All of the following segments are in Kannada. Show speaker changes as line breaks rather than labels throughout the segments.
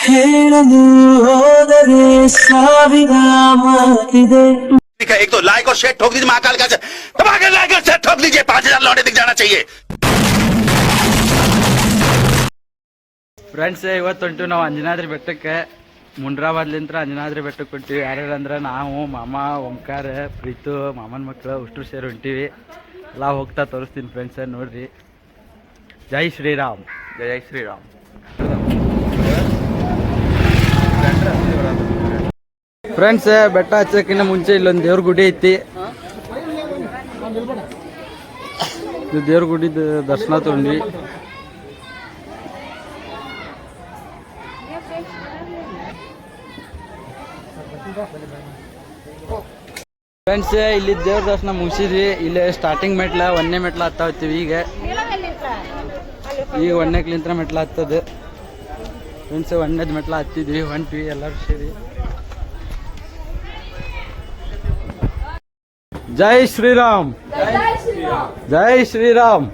ಹೇಳಲು ಹೋದರೆ ಸಾವಿರ ಮಾತಿದೆ का एक तो लाइक और शेयर ठोक दीजिए महाकाल का दबाकर लाइक और शेयर ठोक दीजिए पांच हजार लौटे दिख
ನಾವು ಅಂಜನಾದ್ರಿ ಬೆಟ್ಟಕ್ಕೆ ಮುಂಡ್ರಾಬಾದ್ಲಿಂತ್ರ ಅಂಜನಾದ್ರಿ ಬೆಟ್ಟಕ್ಕೆ ಹೊಂಟಿವಿ ಯಾರ್ಯಾರು ಅಂದ್ರೆ ನಾವು ಮಾಮ ಓಂಕಾರ ಪ್ರೀತು ಮಾಮನ ಮಕ್ಕಳು ಉಷ್ಟು ಸೇರಿ ಹೊಂಟಿವಿ ಎಲ್ಲ ಹೋಗ್ತಾ ತೋರಿಸ್ತೀನಿ ಫ್ರೆಂಡ್ಸ್ ನೋಡ್ರಿ ಜೈ ಶ್ರೀರಾಮ್ ಜೈ ಶ್ರೀರಾಮ್ ಫ್ರೆಂಡ್ಸ್ ಬೆಟ್ಟ ಹಚ್ಚಕ್ಕಿಂತ ಮುಂಚೆ ಇಲ್ಲೊಂದು ದೇವ್ರ ಗುಡಿ ಐತಿ ದೇವ್ರ ಗುಡಿ ದರ್ಶನ ತಗೊಂಡ್ವಿ ಫ್ರೆಂಡ್ಸ್ ಇಲ್ಲಿ ದೇವ್ರ ದರ್ಶನ ಮುಗಿಸಿದ್ವಿ ಇಲ್ಲಿ ಸ್ಟಾರ್ಟಿಂಗ್ ಮೆಟ್ಲ ಒಂದೇ ಮೆಟ್ಲ ಹತ್ತಾ ಹೋಗ್ತೀವಿ ಈಗ ಈಗ ಒಂದನೇ ಕ್ಲಿಂತ್ರ ಮೆಟ್ಲ ಹತ್ತದ ಫ್ರೆಂಡ್ಸು ಒಂದೈದು ಮೆಟ್ಲ ಹತ್ತಿದ್ವಿ ಹೊಂಟ್ವಿ ಎಲ್ಲರೂ ಸೇರಿ ಜೈ ಶ್ರೀರಾಮ್ ಜೈ ಶ್ರೀರಾಮ್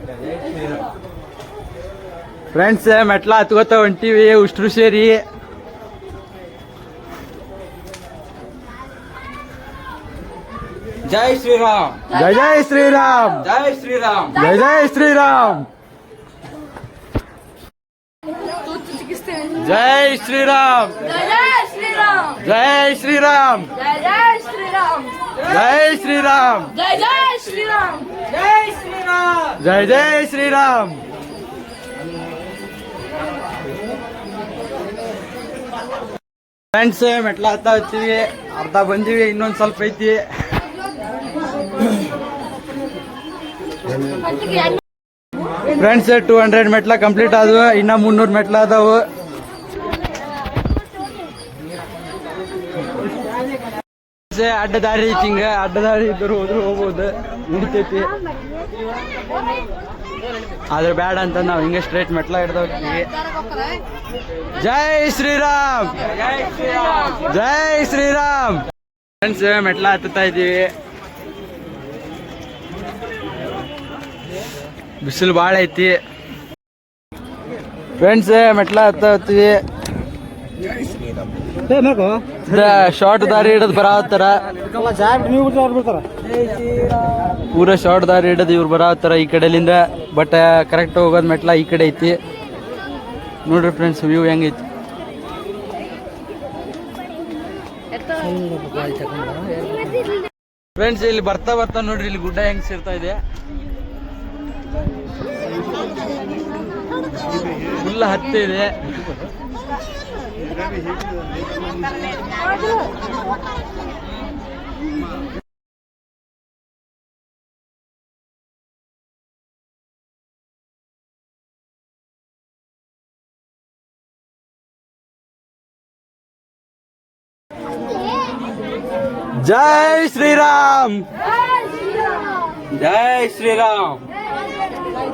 ಫ್ರೆಂಡ್ಸ್ ಮೆಟ್ಲ ಹತ್ಕೋತ ಹೊಂಟಿವಿ ಉಷ್ಟ್ರು ಸೇರಿ जय श्री राम जय जय श्री राम जय श्री राम जय जय श्री राम जय श्री राम जय श्री राम जय श्री राम जय श्री राम जय श्री राम जय जय श्री राम जय श्री राम जय जय Shri Ram friends friends two hundred ಮೆಟ್ಲ ಕಂಪ್ಲೀಟ್ ಆದವು ಇನ್ನ ಮುನ್ನೂರು ಮೆಟ್ಲ ಅದಾವು ಅಡ್ಡ ದಾರಿ ಹಿಂಗ ಅಡ್ಡ ದಾರಿ ಇದ್ರು ಹೋದ್ರು ಹೋಗ್ಬೋದು ಆದ್ರೆ ಬ್ಯಾಡ ಅಂತ ನಾವು ಹಿಂಗೆ ಸ್ಟ್ರೈಟ್ ಮೆಟ್ಲ ಹೋಗ್ತೀವಿ ಜೈ ಶ್ರೀರಾಮ್ ಜೈ ಶ್ರೀರಾಮ್ ಫ್ರೆಂಡ್ಸ್ ಮೆಟ್ಲ ಹತ್ತುತ್ತಾ ಇದೀವಿ ಬಿಸಿಲು ಭಾಳ ಐತಿ ಫ್ರೆಂಡ್ಸ್ ಮೆಟ್ಲ ಹತ್ತೀವಿ ಶಾರ್ಟ್ ದಾರಿ ಹಿಡದ್ ಬರತ್ತಾರ ಪೂರ ಶಾರ್ಟ್ ದಾರಿ ಹಿಡದ್ ಇವ್ರು ಬರತ್ತಾರ ಈ ಕಡೆಲಿಂದ ಬಟ್ ಕರೆಕ್ಟ್ ಹೋಗೋದು ಮೆಟ್ಲ ಈ ಕಡೆ ಐತಿ ನೋಡ್ರಿ ಫ್ರೆಂಡ್ಸ್ ವ್ಯೂ ಹೆಂಗೈತಿ ಫ್ರೆಂಡ್ಸ್ ಇಲ್ಲಿ ಬರ್ತಾ ಬರ್ತಾ ನೋಡ್ರಿ ಇಲ್ಲಿ ಗುಡ್ಡ ಹೆಂಗ್ ಸೇರ್ತಾ ಇದೆ ಫುಲ್ ಹತ್ತಿದೆ जय श्री राम जय श्री राम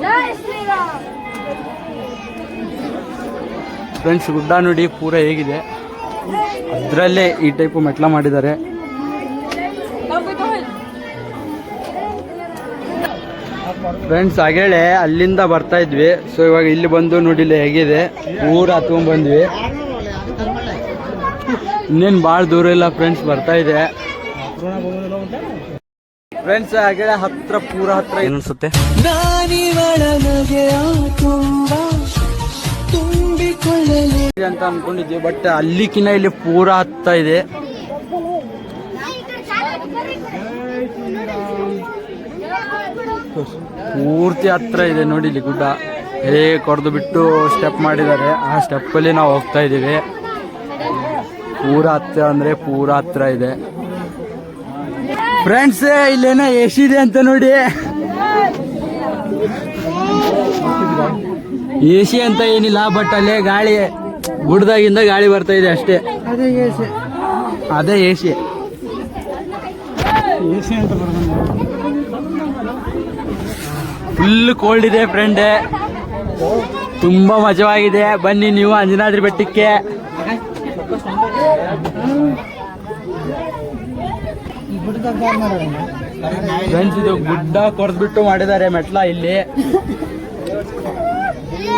जय श्री राम ಫ್ರೆಂಡ್ಸ್ ಗುಡ್ಡ ನೋಡಿ ಪೂರ ಹೇಗಿದೆ ಅದರಲ್ಲೇ ಈ ಟೈಪ್ ಮೆಟ್ಲ ಮಾಡಿದ್ದಾರೆ ಫ್ರೆಂಡ್ಸ್ ಹಾಗೇಳೆ ಅಲ್ಲಿಂದ ಬರ್ತಾ ಇದ್ವಿ ಸೊ ಇವಾಗ ಇಲ್ಲಿ ಬಂದು ನೋಡಿಲ್ಲ ಹೇಗಿದೆ ಊರ ಹತ್ಕೊಂಡ್ ಬಂದ್ವಿ ಇನ್ನೇನು ಬಹಳ ದೂರ ಇಲ್ಲ ಫ್ರೆಂಡ್ಸ್ ಬರ್ತಾ ಇದೆ ಫ್ರೆಂಡ್ಸ್ ಹಾಗೇಳೆ ಹತ್ರ ಪೂರ ಹತ್ರ ತುಂಬಾ ಅಂತ ಅನ್ಕೊಂಡಿದ್ವಿ ಬಟ್ ಅಲ್ಲಿಕಿನ ಇಲ್ಲಿ ಪೂರ ಹತ್ತ ಇದೆ ಪೂರ್ತಿ ಹತ್ರ ಇದೆ ನೋಡಿ ಇಲ್ಲಿ ಗುಡ್ಡ ಹೇ ಕೊಡ್ದು ಬಿಟ್ಟು ಸ್ಟೆಪ್ ಮಾಡಿದ್ದಾರೆ ಆ ಸ್ಟೆಪ್ ಅಲ್ಲಿ ನಾವು ಹೋಗ್ತಾ ಇದೀವಿ ಪೂರ ಹತ್ರ ಅಂದ್ರೆ ಪೂರ ಹತ್ರ ಇದೆ ಫ್ರೆಂಡ್ಸ್ ಇಲ್ಲೇನೋ ಎಷ್ಟಿದೆ ಅಂತ ನೋಡಿ ಎ ಸಿ ಅಂತ ಏನಿಲ್ಲ ಬಟ್ ಅಲ್ಲೇ ಗಾಳಿ ಗುಡ್ದಾಗಿಂದ ಗಾಳಿ ಬರ್ತಾ ಇದೆ ಅಷ್ಟೇ ಅದೇ ಎ ಸಿ ಫುಲ್ ಕೋಲ್ಡ್ ಇದೆ ಫ್ರೆಂಡ್ ತುಂಬಾ ಮಜವಾಗಿದೆ ಬನ್ನಿ ನೀವು ಅಂಜನಾದ್ರಿ ಬೆಟ್ಟಕ್ಕೆ ಗುಡ್ಡ ಕೊರ್ದ್ಬಿಟ್ಟು ಮಾಡಿದ್ದಾರೆ ಮೆಟ್ಲ ಇಲ್ಲಿ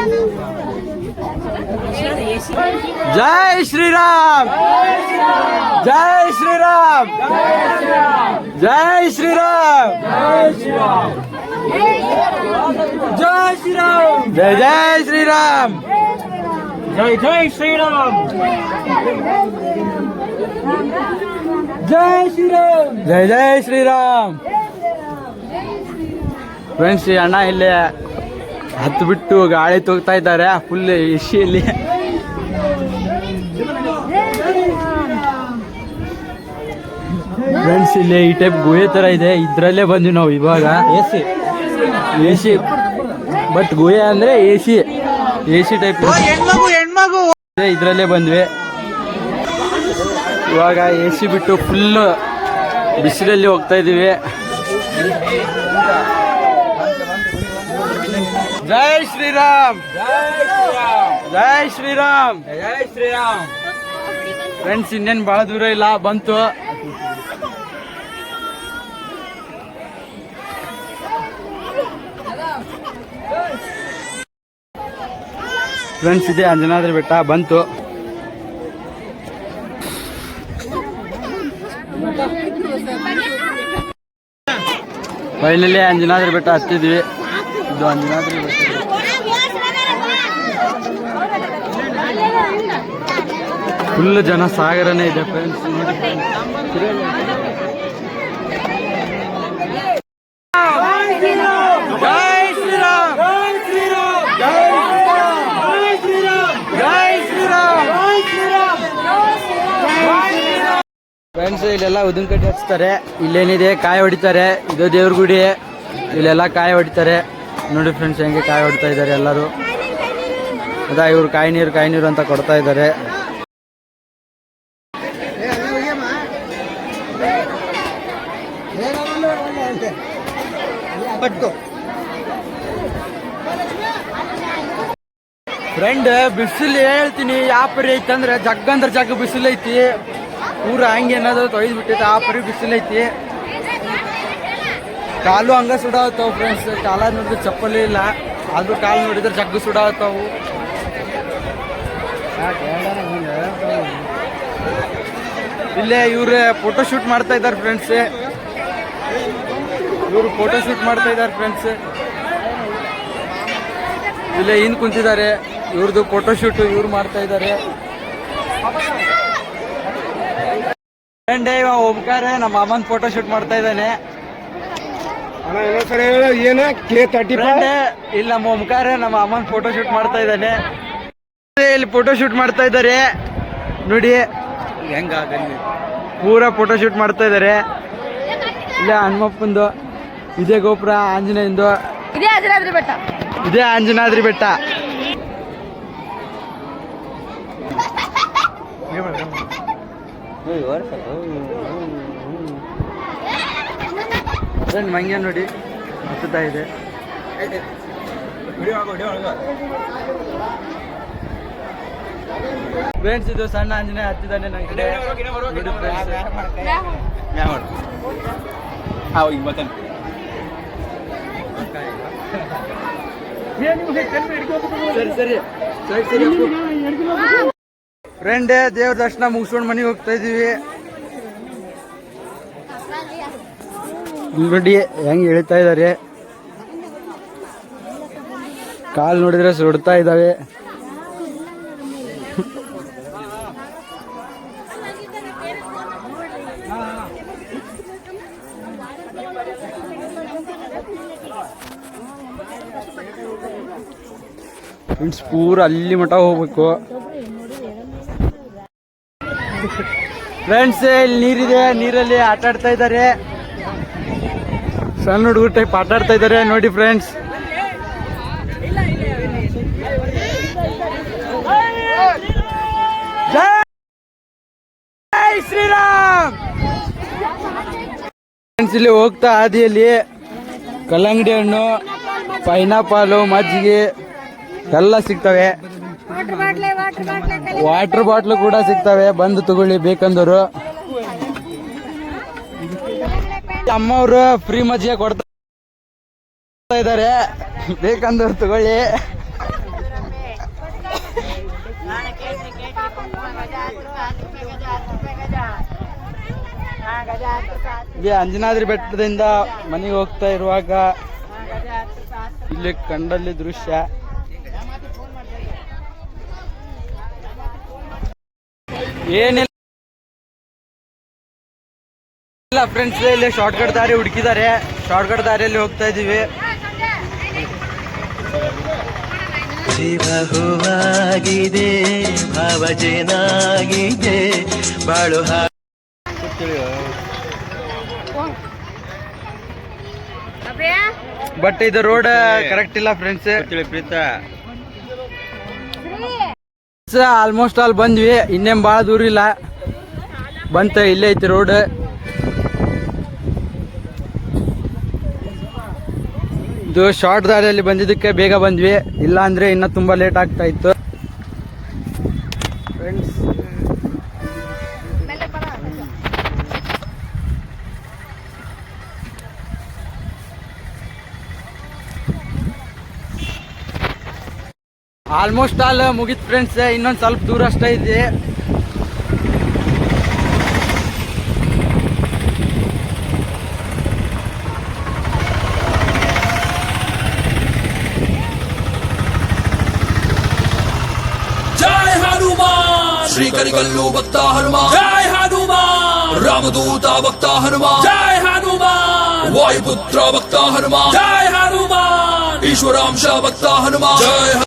जय श्री राम जय श्री राम जय श्री राम जय श्री राम जय जय श्री राम जय जय श्री राम जय श्री राम जय जय श्री राम फ्रेंड्स अण्णा इले ಹತ್ತು ಬಿಟ್ಟು ಗಾಳಿ ತೋಗ್ತಾ ಇದ್ದಾರೆ ಫುಲ್ ಎಸಿಯಲ್ಲಿ ಫ್ರೆಂಡ್ಸ್ ಇಲ್ಲಿ ಈ ಟೈಪ್ ಗುಹೆ ತರ ಇದೆ ಇದ್ರಲ್ಲೇ ಬಂದ್ವಿ ನಾವು ಇವಾಗ A C A C but ಗುಹೆ ಅಂದ್ರೆ A C A C type ಇದ್ರಲ್ಲೇ ಬಂದ್ವಿ ಇವಾಗ ಎ ಸಿ ಬಿಟ್ಟು ಫುಲ್ ಬಿಸಿಲಲ್ಲಿ ಹೋಗ್ತಾ ಇದೀವಿ ಜೈ ಶ್ರೀರಾಮ್ ಜೈ ಶ್ರೀರಾಮ್ ಜೈ ಶ್ರೀರಾಮ್ ಫ್ರೆಂಡ್ಸ್ ಇನ್ನೇನು ಬಹಳ ದೂರ ಇಲ್ಲ ಬಂತು ಫ್ರೆಂಡ್ಸ್ ಇದೆ ಅಂಜನಾದ್ರಿ ಬೆಟ್ಟ ಬಂತು ಫೈನಲಿ ಅಂಜನಾದ್ರಿ ಬೆಟ್ಟ ಹತ್ತಿದ್ವಿ ಫುಲ್ ಜನ ಸಾಗರನೇ ಇದೆ ಫ್ರೆಂಡ್ಸ್ ಫ್ರೆಂಡ್ಸ್ ಇಲ್ಲೆಲ್ಲ ಉದಿನ ಕಟ್ಟಿ ಹಚ್ತಾರೆ ಇಲ್ಲೇನಿದೆ ಕಾಯಿ ಹೊಡಿತಾರೆ ಇದು ದೇವ್ರ ಗುಡಿ ಇಲ್ಲೆಲ್ಲ ಕಾಯಿ ಹೊಡಿತಾರೆ ನೋಡಿ ಫ್ರೆಂಡ್ಸ್ ಹೆಂಗೆ ಕಾಯಿ ಹೊಡ್ತಾ ಇದ್ದಾರೆ ಎಲ್ಲರೂ ಅದಾ ಇವ್ರು ಕಾಯಿ ನೀರು ಕಾಯಿ ನೀರು ಅಂತ ಕೊಡ್ತಾ ಇದ್ದಾರೆ ಫ್ರೆಂಡ್ ಬಿಸಿಲು ಹೇಳ್ತೀನಿ ಯಾವ ಪರಿ ಐತಿ ಅಂದ್ರೆ ಜಗ್ ಅಂದ್ರೆ ಜಗ್ ಬಿಸಿಲು ಐತಿ ಊರ ಹಂಗೆ ಏನಾದ್ರು ತೊಯ್ದು ಬಿಟ್ಟೈತಿ ಆ ಪರಿ ಬಿಸಿಲು ಐತಿ ಕಾಲು ಹಂಗ ಸುಡಾತಾವ ಫ್ರೆಂಡ್ಸ್ ಕಾಲ ನೋಡಿದ್ರೆ ಚಪ್ಪಲಿ ಇಲ್ಲ ಆದ್ರೂ ಕಾಲು ನೋಡಿದ್ರೆ ಜಗ್ಗು ಸುಡಾತಾವು ಇಲ್ಲೇ ಇವ್ರೆ ಫೋಟೋ ಶೂಟ್ ಮಾಡ್ತಾ ಇದ್ದಾರೆ ಫ್ರೆಂಡ್ಸ್ ಇವರು ಫೋಟೋ ಶೂಟ್ ಮಾಡ್ತಾ ಇದ್ದಾರೆ ಫ್ರೆಂಡ್ಸ್ ಇಲ್ಲೇ ಇನ್ ಕುಂತಿದ್ದಾರೆ ಇವ್ರದ್ದು ಫೋಟೋ ಶೂಟ್ ಇವ್ರು ಮಾಡ್ತಾ ಇದ್ದಾರೆ ಫ್ರೆಂಡೇ ನಮ್ಮ ಮಾಮನ್ ಫೋಟೋ ಶೂಟ್ ಮಾಡ್ತಾ ಇದ್ದಾನೆ ಏನ ಕೆ ತರ್ಟಿ ಇಲ್ಲ ನಮ್ಮ ನಮ್ಮ ಅಮ್ಮನ ಫೋಟೋ ಶೂಟ್ ಮಾಡ್ತಾ ಇದ್ದಾನೆ ಇಲ್ಲಿ ಫೋಟೋ ಶೂಟ್ ಮಾಡ್ತಾ ಇದ್ದಾರೆ ನೋಡಿ ಹೆಂಗಾಗಲಿ ಪೂರಾ ಫೋಟೋ ಶೂಟ್ ಮಾಡ್ತಾ ಇದ್ದಾರೆ ಇಲ್ಲ ಹನುಮಪ್ಪಂದು ಇದೇ ಗೋಪುರ ಆಂಜನೇಯಂದು ಇದೇ ಆಂಜನಾದ್ರಿ ಬೆಟ್ಟ ಇದೇ ಆಂಜನಾದ್ರಿ ಬೆಟ್ಟ ಅದನ್ನು ಮಂಗೆ ನೋಡಿ ಹತ್ತುತ್ತಾ ಇದೆ ಫ್ರೆಂಡ್ಸ್ ಇದು ಸಣ್ಣ ಆಂಜನೇಯ ಹತ್ತಿದ್ದಾನೆ ಸರಿ ಸರಿ ಸರಿ ಫ್ರೆಂಡೇ ದೇವ್ರ ದರ್ಶನ ಮುಗಿಸ್ಕೊಂಡು ಮನೆಗೆ ಹೋಗ್ತಾ ಇದ್ದೀವಿ ನೋಡಿ ಹೆಂಗ್ ಇಳಿತಾ ಇದ್ದಾರೆ ಕಾಲು ನೋಡಿದ್ರೆ ಸುಡ್ತಾ ಇದ್ದಾವೆ ಫ್ರೆಂಡ್ಸ್ ಪೂರ ಅಲ್ಲಿ ಮಠ ಹೋಗ್ಬೇಕು ಫ್ರೆಂಡ್ಸ್ ಇಲ್ಲಿ ನೀರಿದೆ ನೀರಲ್ಲಿ ಆಟ ಆಡ್ತಾ ಇದಾರೆ ಸಣ್ಣ ಹುಡುಗರು ಟೈಪ್ ಆಟ ಆಡ್ತಾ ಇದ್ದಾರೆ ನೋಡಿ ಫ್ರೆಂಡ್ಸ್ ಜೈ ಶ್ರೀರಾಮ್ ಫ್ರೆಂಡ್ಸ್ ಇಲ್ಲಿ ಹೋಗ್ತಾ ಹಾದಿಯಲ್ಲಿ ಕಲ್ಲಂಗಡಿ ಹಣ್ಣು ಪೈನಾಪಲು ಮಜ್ಜಿಗೆ ಎಲ್ಲ ಸಿಗ್ತವೆ ವಾಟರ್ ಬಾಟ್ಲು ಕೂಡ ಸಿಗ್ತವೆ ಬಂದು ತಗೊಳ್ಳಿ ಬೇಕಂದರು ಅಮ್ಮವರು ಫ್ರೀ ಮಜ್ಜಿಗೆ ಕೊಡ್ತಾ ಇದ್ದಾರೆ ಬೇಕಂದ್ರೆ ತಗೊಳ್ಳಿ ಅಂಜನಾದ್ರಿ ಬೆಟ್ಟದಿಂದ ಮನೆಗೆ ಹೋಗ್ತಾ ಇರುವಾಗ ಇಲ್ಲಿ ಕಂಡಲ್ಲಿ ದೃಶ್ಯ ಏನಿಲ್ಲ ಇಲ್ಲ ಫ್ರೆಂಡ್ಸ್ ಇಲ್ಲಿ ಶಾರ್ಟ್ ಕಟ್ ದಾರಿ ಹುಡುಕಿದ್ದಾರೆ ಶಾರ್ಟ್ ಕಟ್ ದಾರಿಯಲ್ಲಿ ಹೋಗ್ತಾ ಇದೀವಿ ಶಿವಹುವಾಗಿದೆ ಬಾಳು ಬಟ್ ಇದು ರೋಡ್ ಕರೆಕ್ಟ್ ಇಲ್ಲ ಫ್ರೆಂಡ್ಸ್ ಆಲ್ಮೋಸ್ಟ್ ಆಲ್ ಬಂದ್ವಿ ಇನ್ನೇನ್ ಬಹಳ ದೂರ ಇಲ್ಲ ಬಂತ ಇಲ್ಲೇ ಐತಿ ರೋಡ್ ಇದು ಶಾರ್ಟ್ ದಾರಿಯಲ್ಲಿ ಬಂದಿದ್ದಕ್ಕೆ ಬೇಗ ಬಂದ್ವಿ ಇಲ್ಲ ಅಂದ್ರೆ ಇನ್ನೂ ತುಂಬಾ ಲೇಟ್ ಆಗ್ತಾ ಇತ್ತು ಆಲ್ಮೋಸ್ಟ್ ಆಲ್ ಮುಗಿತ್ ಫ್ರೆಂಡ್ಸ್ ಇನ್ನೊಂದು ಸ್ವಲ್ಪ ದೂರ ಅಷ್ಟೇ ಇದೆ श्रीकरिकल्लो वक्ता हनुमा जय हनुमान रामदूता वक्ता हनुमा जय हनुमान वायुपुत्र वक्ता हनुमा जय हनुमान ईश्वरांश वक्ता हनुमा जय